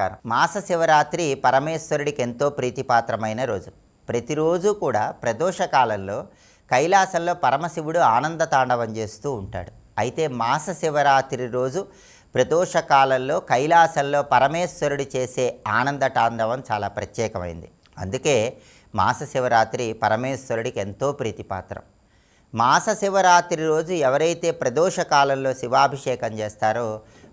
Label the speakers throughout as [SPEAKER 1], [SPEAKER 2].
[SPEAKER 1] నమస్కారం. మాస శివరాత్రి పరమేశ్వరుడికి ఎంతో ప్రీతిపాత్రమైన రోజు. ప్రతిరోజు కూడా ప్రదోష కాలంలో కైలాసంలో పరమశివుడు ఆనంద తాండవం చేస్తూ ఉంటాడు. అయితే మాస శివరాత్రి రోజు ప్రదోష కాలంలో కైలాసంలో పరమేశ్వరుడు చేసే ఆనంద తాండవం చాలా ప్రత్యేకమైంది. అందుకే మాస శివరాత్రి పరమేశ్వరుడికి ఎంతో ప్రీతిపాత్రం. మాస శివరాత్రి రోజు ఎవరైతే ప్రదోష కాలంలో శివాభిషేకం చేస్తారో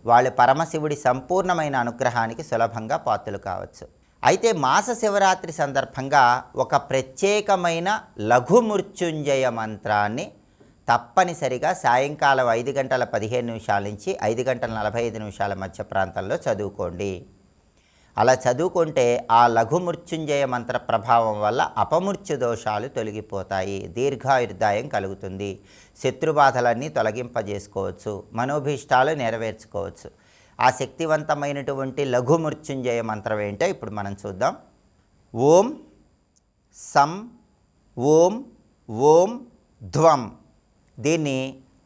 [SPEAKER 1] వాళ్ళు పరమశివుడి సంపూర్ణమైన అనుగ్రహానికి సులభంగా పాత్రలు కావచ్చు. అయితే మాస శివరాత్రి సందర్భంగా ఒక ప్రత్యేకమైన లఘుమృత్యుంజయ మంత్రాన్ని తప్పనిసరిగా సాయంకాలం ఐదు గంటల పదిహేను నిమిషాల నుంచి ఐదు గంటల నలభై ఐదు నిమిషాల మధ్య ప్రాంతంలో చదువుకోండి. అలా చదువుకుంటే ఆ లఘుమృత్యుంజయ మంత్ర ప్రభావం వల్ల అపమృత్యు దోషాలు తొలగిపోతాయి దీర్ఘాయుర్దాయం కలుగుతుంది. శత్రుబాధలన్నీ తొలగింపజేసుకోవచ్చు మనోభీష్టాలు నెరవేర్చుకోవచ్చు. ఆ శక్తివంతమైనటువంటి లఘుమృత్యుంజయ మంత్రం ఏంటో ఇప్పుడు మనం చూద్దాం. ఓం సం ఓం ఓం ధ్వం. దీన్ని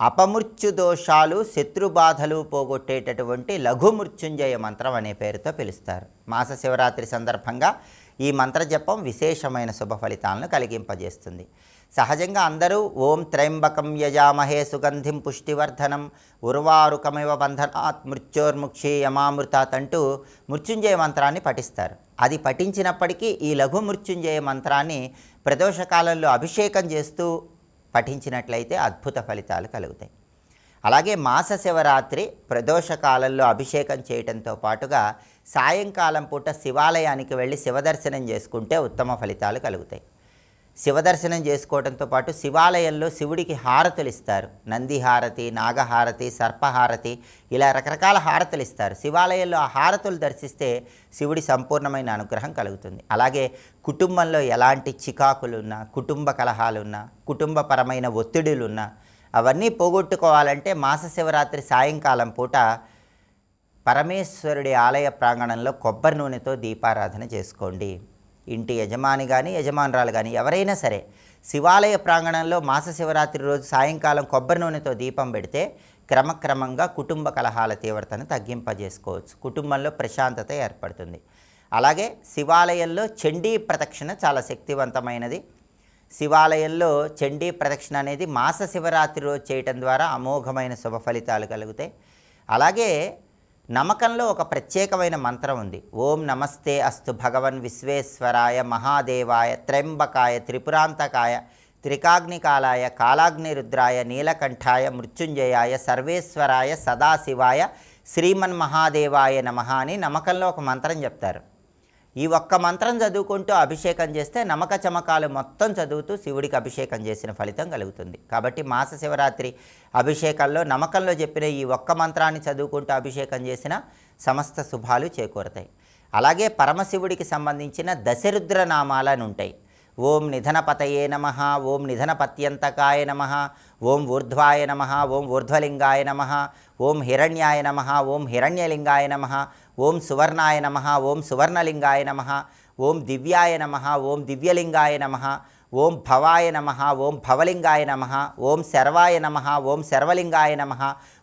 [SPEAKER 1] అపమృత్యు దోషాలు శత్రుబాధలు పోగొట్టేటటువంటి లఘుమృత్యుంజయ మంత్రం అనే పేరుతో పిలుస్తారు. మాస శివరాత్రి సందర్భంగా ఈ మంత్ర జపం విశేషమైన శుభ ఫలితాలను కలిగింపజేస్తుంది. సహజంగా అందరూ ఓం త్రయంబకం యజామహే సుగంధిం పుష్టివర్ధనం ఉర్వారుకమివ బంధనాత్ మృత్యోర్ముక్షి యమామృతాత్ అంటూ మృత్యుంజయ మంత్రాన్ని పఠిస్తారు. అది పఠించినప్పటికీ ఈ లఘు మృత్యుంజయ మంత్రాన్ని ప్రదోషకాలంలో అభిషేకం చేస్తూ పఠించినట్లయితే అద్భుత ఫలితాలు కలుగుతాయి. అలాగే మాస శివరాత్రి ప్రదోష కాలంలో అభిషేకం చేయటంతో పాటుగా సాయంకాలం పూట శివాలయానికి వెళ్ళి శివదర్శనం చేసుకుంటే ఉత్తమ ఫలితాలు కలుగుతాయి. శివదర్శనం చేసుకోవడంతో పాటు శివాలయంలో శివుడికి హారతులు ఇస్తారు. నంది హారతి నాగహారతి సర్పహారతి ఇలా రకరకాల హారతులు ఇస్తారు. శివాలయంలో ఆ హారతులు దర్శిస్తే శివుడి సంపూర్ణమైన అనుగ్రహం కలుగుతుంది. అలాగే కుటుంబంలో ఎలాంటి చికాకులున్నా కుటుంబ కలహాలున్నా కుటుంబపరమైన ఒత్తిడులున్నా అవన్నీ పోగొట్టుకోవాలంటే మాస శివరాత్రి సాయంకాలం పూట పరమేశ్వరుడి ఆలయ ప్రాంగణంలో కొబ్బరి నూనెతో దీపారాధన చేసుకోండి. ఇంటి యజమాని కానీ యజమానురాలు కానీ ఎవరైనా సరే శివాలయ ప్రాంగణంలో మాస శివరాత్రి రోజు సాయంకాలం కొబ్బరి నూనెతో దీపం పెడితే క్రమక్రమంగా కుటుంబ కలహాల తీవ్రతను తగ్గింపజేసుకోవచ్చు. కుటుంబంలో ప్రశాంతత ఏర్పడుతుంది. అలాగే శివాలయంలో చండీ ప్రదక్షిణ చాలా శక్తివంతమైనది. శివాలయంలో చండీ ప్రదక్షిణ అనేది మాస శివరాత్రి రోజు చేయటం ద్వారా అమోఘమైన శుభ ఫలితాలు కలుగుతాయి. అలాగే నమ్మకంలో ఒక ప్రత్యేకమైన మంత్రం ఉంది. ఓం నమస్తే అస్తు భగవన్ విశ్వేశ్వరాయ మహాదేవాయ త్ర్యంబకాయ త్రిపురాంతకాయ త్రికాగ్నికాలాయ కాలాగ్నిరుద్రాయ నీలకంఠాయ మృత్యుంజయాయ సర్వేశ్వరాయ సదాశివాయ శ్రీమన్మహాదేవాయ నమ అని నమ్మకంలో ఒక మంత్రం చెప్తారు. ఈ ఒక్క మంత్రం చదువుకుంటూ అభిషేకం చేస్తే నమక చమకాలు మొత్తం చదువుతూ శివుడికి అభిషేకం చేసిన ఫలితం కలుగుతుంది. కాబట్టి మాస శివరాత్రి అభిషేకంలో నమకంలో చెప్పిన ఈ ఒక్క మంత్రాన్ని చదువుకుంటూ అభిషేకం చేసిన సమస్త శుభాలు చేకూరతాయి. అలాగే పరమశివుడికి సంబంధించిన దశరుద్ర నామాలని ఉంటాయి. ఓం నిధనపతయే నమ ఓం నిధనపత్యంతకాయ నమ ఓం ఊర్ధ్వాయ నమ ఓం ఊర్ధ్వలింగాయ నమ ఓం హిరణ్యాయ నమ ఓం హిరణ్యలింగాయ నమ ఓం సువర్ణాయ నమ ఓం సువర్ణలింగాయ నమ ఓం దివ్యాయ నమ ఓం దివ్యలింగాయ నమ ఓం భవాయ నమ ఓం భవలింగాయ నమ ఓం శర్వాయ నమ ఓం శర్వలింగాయ నమ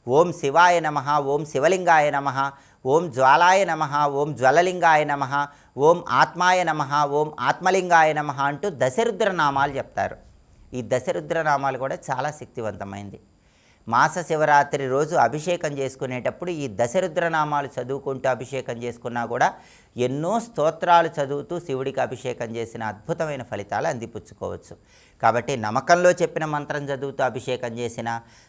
[SPEAKER 1] ఓం శివాయ నమ ఓం శివలింగాయ నమ ఓం జ్వాలాయ నమ ఓం జ్వలలింగాయ నమ ఓం ఆత్మాయ నమ ఓం ఆత్మలింగాయ నమ అంటూ దశరుద్ర నామాలు చెప్తారు ఈ దశరుద్ర నామాలు కూడా చాలా శక్తివంతమైంది మాస శివరాత్రి రోజు అభిషేకం చేసుకునేటప్పుడు ఈ దశరుద్రనామాలు చదువుకుంటూ అభిషేకం చేసుకున్నా కూడా ఎన్నో స్తోత్రాలు చదువుతూ శివుడికి అభిషేకం చేసిన అద్భుతమైన ఫలితాలు అందిపుచ్చుకోవచ్చు. కాబట్టి నమ్మకంలో చెప్పిన మంత్రం చదువుతూ అభిషేకం చేసిన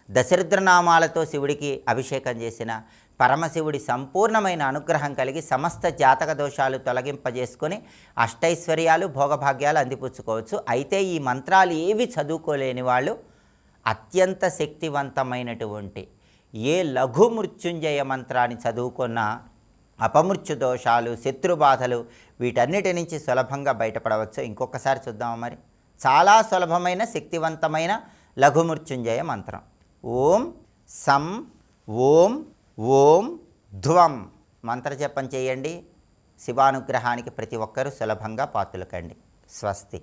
[SPEAKER 1] దశరుద్రనామాలతో శివుడికి అభిషేకం చేసిన పరమశివుడి సంపూర్ణమైన అనుగ్రహం కలిగి సమస్త జాతక దోషాలు తొలగింపజేసుకొని అష్టైశ్వర్యాలు భోగభాగ్యాలు అందిపుచ్చుకోవచ్చు. అయితే ఈ మంత్రాలు ఏవి చదువుకోలేని వాళ్ళు అత్యంత శక్తివంతమైనటువంటి ఏ లఘు మృత్యుంజయ మంత్రాన్ని చదువుకున్నా అపమృత్యు దోషాలు శత్రుబాధలు వీటన్నిటి నుంచి సులభంగా బయటపడవచ్చు. ఇంకొకసారి చూద్దామా మరి. చాలా సులభమైన శక్తివంతమైన లఘుమృత్యుంజయ మంత్రం. ఓం సం ఓం ఓం ధ్వం మంత్రజపం చేయండి. శివానుగ్రహానికి ప్రతి ఒక్కరూ సులభంగా పాతులకండి. స్వస్తి.